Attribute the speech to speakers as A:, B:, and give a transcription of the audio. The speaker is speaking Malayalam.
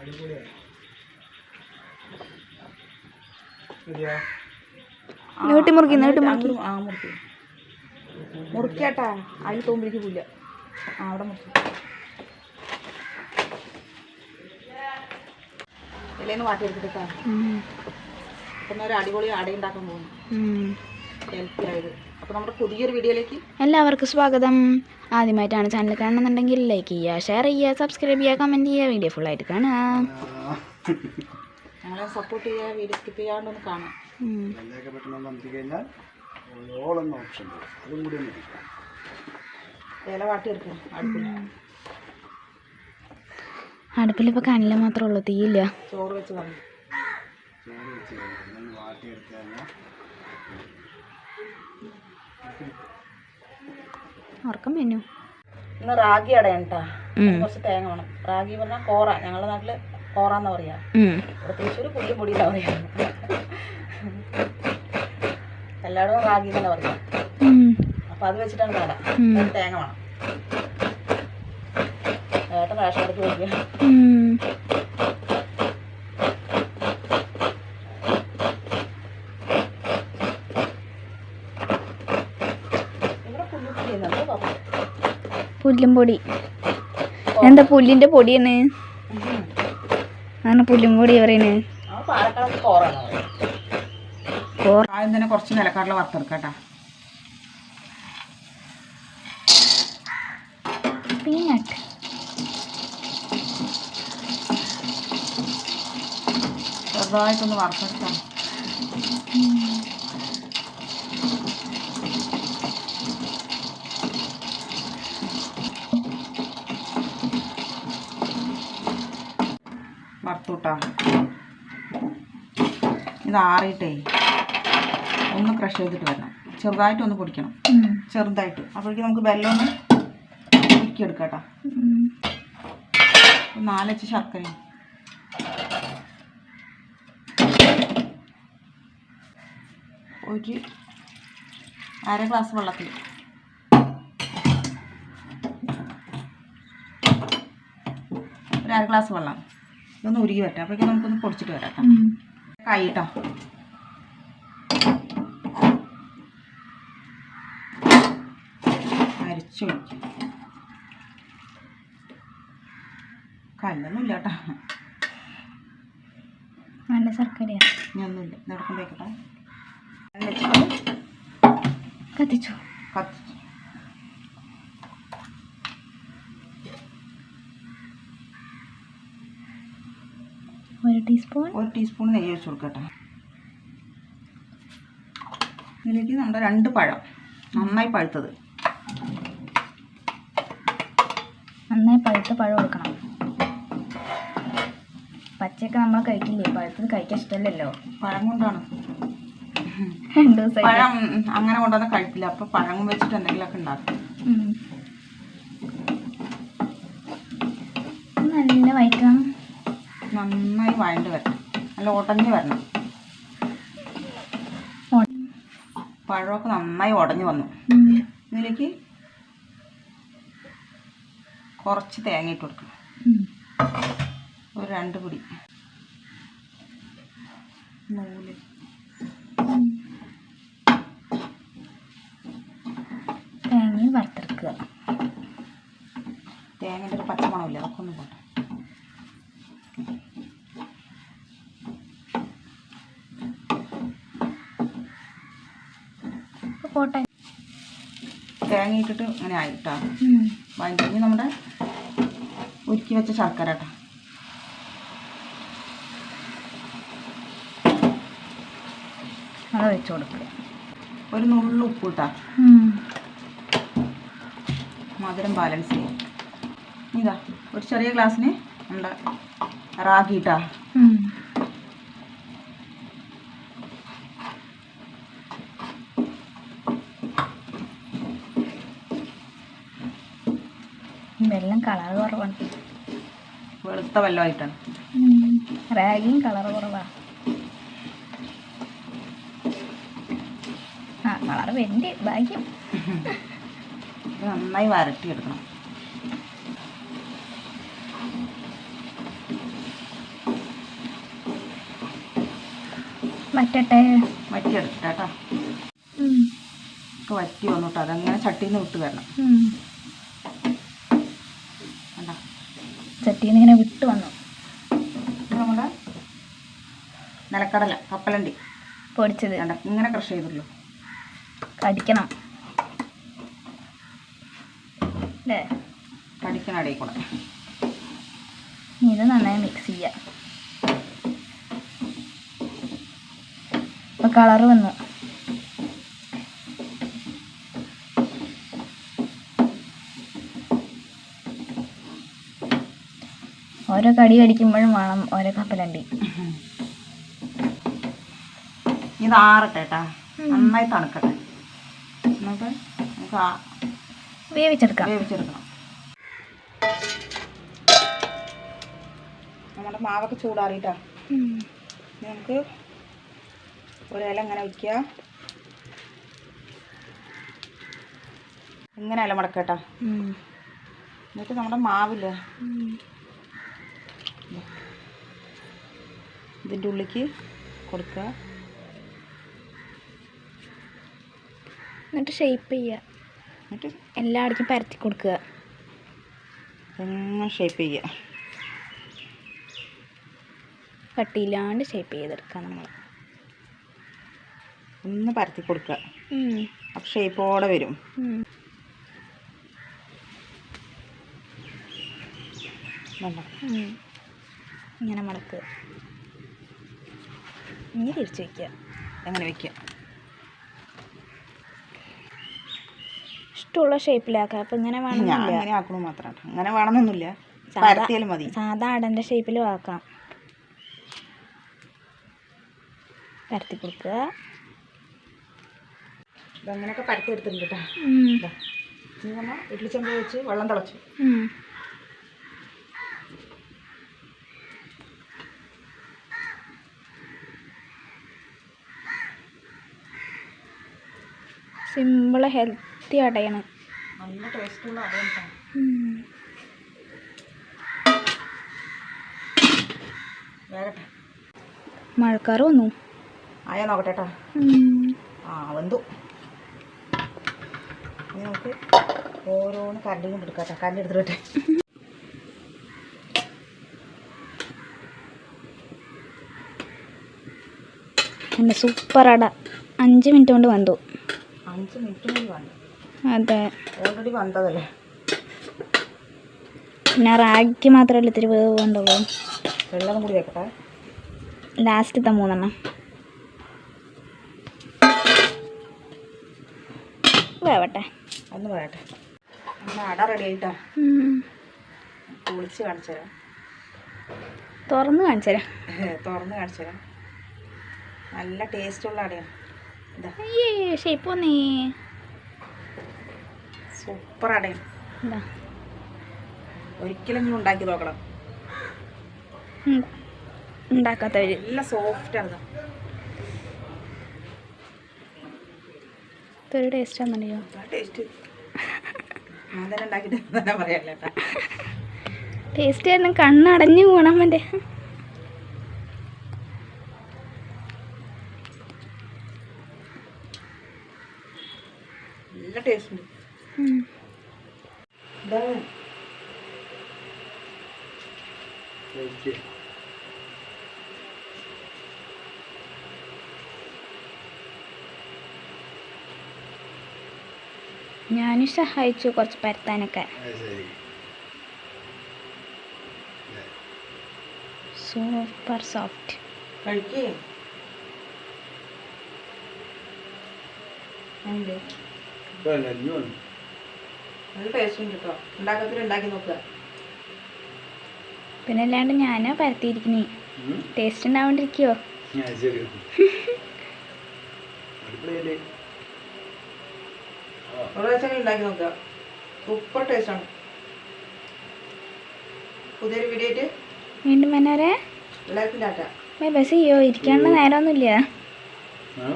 A: അടിപൊളിയായി ശരിയാ.
B: നീട്ടി മുറുക്കി നീട്ടി മുറുക്കി. ആ മുറുക്കി. മുറുക്കിയാട്ടാ. അതിൽ തോമ്പിരിക്കില്ല ആ അവിടെ മുറുക്കി. ഇല്ലേന്ന് വാട്ടിയെടുത്തിട്ടാ ഒരു അടിപൊളി അടയുണ്ടാക്കാൻ പോകുന്നു. അപ്പോൾ നമ്മുടെ പുതിയൊരു വീഡിയോയിലേക്ക്
C: എല്ലാവർക്കും സ്വാഗതം. ആദ്യമായിട്ടാണ് ചാനൽ കാണുന്നുണ്ടെങ്കിൽ ലൈക്ക് ചെയ്യുക ഷെയർ ചെയ്യുക സബ്സ്ക്രൈബ് ചെയ്യുക കമന്റ് ചെയ്യുക. വീഡിയോ ഫുള്ളായിട്ട് കാണുക
B: ഞങ്ങളെ സപ്പോർട്ട് ചെയ്യുക വീഡിയോ സ്കിപ്പ് ചെയ്യാണ്ടൊന്ന് കാണാം.
A: ഓപ്ഷൻ ഉണ്ട്. അതും കൂടി ഒന്ന് ഇരിക്കാം
B: ഇല വാട്ടിയെടുക്കണം അടുപ്പിൽ
C: അടുപ്പിലിപ്പോൾ കനല മാത്രമേ ഉള്ളൂ തീയില്ല.
B: ചോറ് വെച്ച്
A: വാട്ടിയെടുത്ത്
C: ഉറക്കം മെനു
B: ഇന്ന് റാഗി അടയാണ് കേട്ടാ കുറച്ച് തേങ്ങ വേണം. റാഗി പറഞ്ഞാൽ കോറ. ഞങ്ങളുടെ നാട്ടിൽ കോറ എന്ന് പറയാ. ഇവിടെ തൃശ്ശൂർ പുല്ലും പൊടി എന്നാ പറയാ. എല്ലായിടവും റാഗി എന്നല്ല പറയാ. അപ്പൊ അത് വെച്ചിട്ടാണ് കട. തേങ്ങ വേണം. ഏട്ടൻ റേഷൻ എടുത്ത് പോയി ഇവിടെ പുല്ല് പൊടി എന്നുണ്ട് പാപ്പ
C: പുല്ലും പൊടി. എന്താ പുല്ലിന്റെ പൊടിയാണ് ആണ് പുല്ലും പൊടി കോർ
B: ആദ്യം തന്നെ കുറച്ച് നിലക്കാട്ടിൽ വറുത്തെടുക്കട്ടാ
C: പീനട്ട്
B: ചെറുതായിട്ടൊന്ന് വറുത്തെടുക്കാം. ഇത് ആറിയിട്ടേ ഒന്ന് ക്രഷ് ചെയ്തിട്ട് വരണം. ചെറുതായിട്ട് ഒന്ന് പൊടിക്കണം ചെറുതായിട്ട്. അപ്പോഴേക്കും നമുക്ക് വെല്ലം ഒന്ന് കേട്ടോ ഒരു നാലച്ച് ശർക്കരയും. ഒരു അര ഗ്ലാസ് വെള്ളത്തിൽ. ഒരു അര ഗ്ലാസ് വെള്ളം. ഇതൊന്ന് ഉരുകി വരട്ടെ. അപ്പോഴേക്കും നമുക്കൊന്ന് പൊടിച്ചിട്ട് വരാം കേട്ടോ. കൈ കേട്ടോ അരിച്ചൊഴിക്കും കല്ലൊന്നുമില്ല കേട്ടോ.
C: നല്ല ശർക്കരയാണ്
B: ഞാനൊന്നുമില്ല നടക്കുമ്പോഴേക്കട്ടോ
C: കത്തിച്ചു?
B: കത്തിച്ചു.
C: ഒരു ടീസ്പൂൺ
B: ഒരു ടീസ്പൂൺ നെയ്യ് വെച്ച് കൊടുക്കട്ടെ. ഇതിലേക്ക് നമ്മുടെ രണ്ട് പഴം. നന്നായി പഴുത്തത്.
C: നന്നായി പഴുത്ത പഴം കൊടുക്കണം. പച്ചയൊക്കെ നമ്മൾ കഴിക്കില്ലേ? പഴുത്തത് കഴിക്കാൻ ഇഷ്ടമല്ലല്ലോ.
B: പഴം കൊണ്ടാണ്. പഴം അങ്ങനെ കൊണ്ടുവന്ന് കഴിക്കില്ല. അപ്പോൾ പഴം വെച്ചിട്ട് എന്തെങ്കിലുമൊക്കെ ഉണ്ടാക്കും.
C: നല്ല വൈക്കണം
B: നന്നായി വഴണ്ട് വരണം. നല്ല ഉടഞ്ഞ് വരണം. പഴമൊക്കെ നന്നായി ഉടഞ്ഞു വന്നു. ഇതിലേക്ക് കുറച്ച് തേങ്ങ ഇട്ട് കൊടുക്കണം. ഒരു രണ്ട് പിടി. നൂൽ. പോട്ടെ. തേങ്ങ ഇട്ടിട്ട് ഇങ്ങനെ ആയിട്ടാ വാങ്ങി നമ്മുടെ ഉരുക്കി വെച്ച ശർക്കര കേട്ടോ
C: അത് വെച്ച് കൊടുക്കുക.
B: ഒരു നുള്ളു ഉപ്പ് ഇട്ടാ മധുരം ബാലൻസ് ചെയ്യും. ഇതാ ഒരു ചെറിയ ഗ്ലാസ്സിന് നമ്മുടെ റാഗി ഇട്ടാ
C: എല്ലാം കളർ കുറവാണ്.
B: വെളുത്ത വെള്ളമായിട്ടാണ്.
C: റാഗിയും കളർ കുറവാണ് ആ കളർ ഭാഗ്യം.
B: നന്നായി വരട്ടി എടുക്കണം
C: വറ്റട്ടെ
B: വറ്റിയെടുക്കട്ടോ വറ്റി വന്നിട്ട് അതങ്ങനെ ചട്ടിന്ന് വിട്ട് വരണം.
C: ചട്ടിയിൽ നിന്ന് ഇങ്ങനെ വിട്ട് വന്നു.
B: നമ്മുടെ നിലക്കടല കപ്പലണ്ടി
C: പൊടിച്ചത്.
B: കണ്ട? ഇങ്ങനെ ക്രഷ് ചെയ്തുള്ളൂ.
C: കടിക്കണം. അല്ലേ
B: കടിക്കണം ഇടയിൽ കൂടെ.
C: ഇത് നന്നായി മിക്സ് ചെയ്യാം. ഇപ്പൊ കളറ് വന്നു. ഓരോ കടി അടിക്കുമ്പോഴും വേണം ഓരോ കപ്പലണ്ടി.
B: ഇത് ആറട്ടെ കേട്ടാ നന്നായി തണുക്കട്ടെ. എന്നിട്ട് നമുക്ക്
C: വേവിച്ചെടുക്കാം.
B: വേവിച്ചെടുക്കണം. നമ്മുടെ മാവൊക്കെ ചൂടാറിയിട്ടാ. നമുക്ക് ഒരു ഇല ഇങ്ങനെ വയ്ക്കുക ഇങ്ങനെ ഇല മടക്കട്ടാ. എന്നിട്ട് നമ്മുടെ മാവില്ലേ? ഇതിന്റെ ഉള്ളിക്ക് കൊടുക്കുക.
C: എന്നിട്ട് ഷേപ്പ് ചെയ്യുക.
B: എന്നിട്ട്
C: എല്ലായിടത്തും പരത്തി കൊടുക്കുക.
B: എങ്ങനെ ഷേപ്പ് ചെയ്യുക.
C: കട്ടിയില്ലാണ്ട് ഷേപ്പ് ചെയ്തെടുക്കുക നമ്മൾ
B: ഒന്ന് പരത്തി കൊടുക്കുക. അപ്പം ഷേപ്പോടെ വരും.
C: ഇങ്ങനെ മടക്കുക. ഇനി തിരിച്ച് വയ്ക്കുക
B: അങ്ങനെ വയ്ക്കുക
C: ഇഷ്ടമുള്ള ഷേപ്പിലാക്കുക അപ്പം ഇങ്ങനെ
B: ഞാൻ
C: വേണമെന്നില്ല.
B: അങ്ങനെ ആക്കണു മാത്രം അങ്ങനെ വേണമെന്നൊന്നുമില്ല പരത്തിയാലും മതി.
C: സാധാ അടന്റെ ഷേപ്പിലും ആക്കാം. പരത്തി കൊടുക്കുക.
B: ഇതങ്ങനെയൊക്കെ പരത്തി എടുത്തിട്ടുണ്ട് കേട്ടോ. ഇനി നമ്മൾ ഇഡ്ഡലി ചെമ്പ് വെച്ച് വെള്ളം തിളച്ചു.
C: ഉം. സിമ്പിൾ ഹെൽത്തി അടയാണ്.
B: നല്ല ടേസ്റ്റുള്ള അടയാണ്
C: മഴക്കാറ് വന്നു.
B: ആയാ നോക്കട്ടെ കേട്ടോ ആ ഇനി നമുക്ക് ഓരോന്ന് കരണ്ടി കൊണ്ട് എടുക്കാം കരണ്ടി എടുത്തിട്ടെ
C: എന്റെ സൂപ്പർ അട. അഞ്ച് മിനിറ്റ് കൊണ്ട് വന്നു
B: അഞ്ച് മിനിറ്റ് കൂടി വേണ്ട
C: അതെ.
B: ഓൾറെഡി വന്നതല്ലേ?
C: പിന്നെ റാഗിക്ക് മാത്രമല്ല ഇത്തിരി വേവ് വേണ്ടുള്ളൂ?
B: വെള്ളം കൂടി വെക്കട്ടെ
C: ലാസ്റ്റത്തെ മൂന്നെണ്ണം. വേവട്ടെ.
B: ഒന്ന് വേവട്ടെ. അട റെഡി ആയിട്ടാ. കുളിച്ച് കാണിച്ചു തരാം.
C: തുറന്ന് കാണിച്ചു തരാം.
B: തുറന്ന് കാണിച്ചു തരാം. നല്ല ടേസ്റ്റുള്ള അടയാണ്.
C: അയ്യേ ഷേപ്പ് വന്നേ.
B: സൂപ്പർ അടയാണ്
C: എന്താ
B: ഒരിക്കലും നിങ്ങൾ ഉണ്ടാക്കി നോക്കണം
C: ഉണ്ടാക്കാത്തവര്
B: നല്ല സോഫ്റ്റ് ആണ്
C: ഇതൊരു ടേസ്റ്റ് ആണെന്നറിയോ?
B: ടേസ്റ്റ്
C: ടേസ്റ്റ് ആയിരുന്നു. കണ്ണടഞ്ഞു പോകണം എന്റെ
B: നല്ല ടേസ്റ്റ് ഉണ്ട് ഇതാ
A: കഴിച്ച്.
C: ഞാനും സഹായിച്ചു കുറച്ച് പരത്താനൊക്കെ.
A: അത്. ശരി.
C: സൂപ്പർ സോഫ്റ്റ്
B: കഴിക്കേ. ഉണ്ട്
A: ഇപ്പൊ അല്ലേ
B: നല്ല ടേസ്റ്റ് ഉണ്ട് കേട്ടോ. ഉണ്ടാക്കത്തിൽ ഉണ്ടാക്കി നോക്കുക.
C: പിന്നെ അല്ലാണ്ട് ഞാനാ പരത്തിയിരിക്കുന്നേ. ടേസ്റ്റ്
A: ഉണ്ടാവണ്ടിരിക്കോ
B: ഒരു പ്രാവശ്യം ഉണ്ടാക്കി നോക്കുക. സൂപ്പർ ടേസ്റ്റാണ് പുതിയൊരു വീഡിയോ ആയിട്ട്
C: വീണ്ടും വന്നവരെ.
B: എല്ലാവർക്കും ടാറ്റ.
C: ബൈ ബസ് ചെയ്യോ ഇരിക്കാനുള്ള നേരമൊന്നുമില്ല.
A: ആ.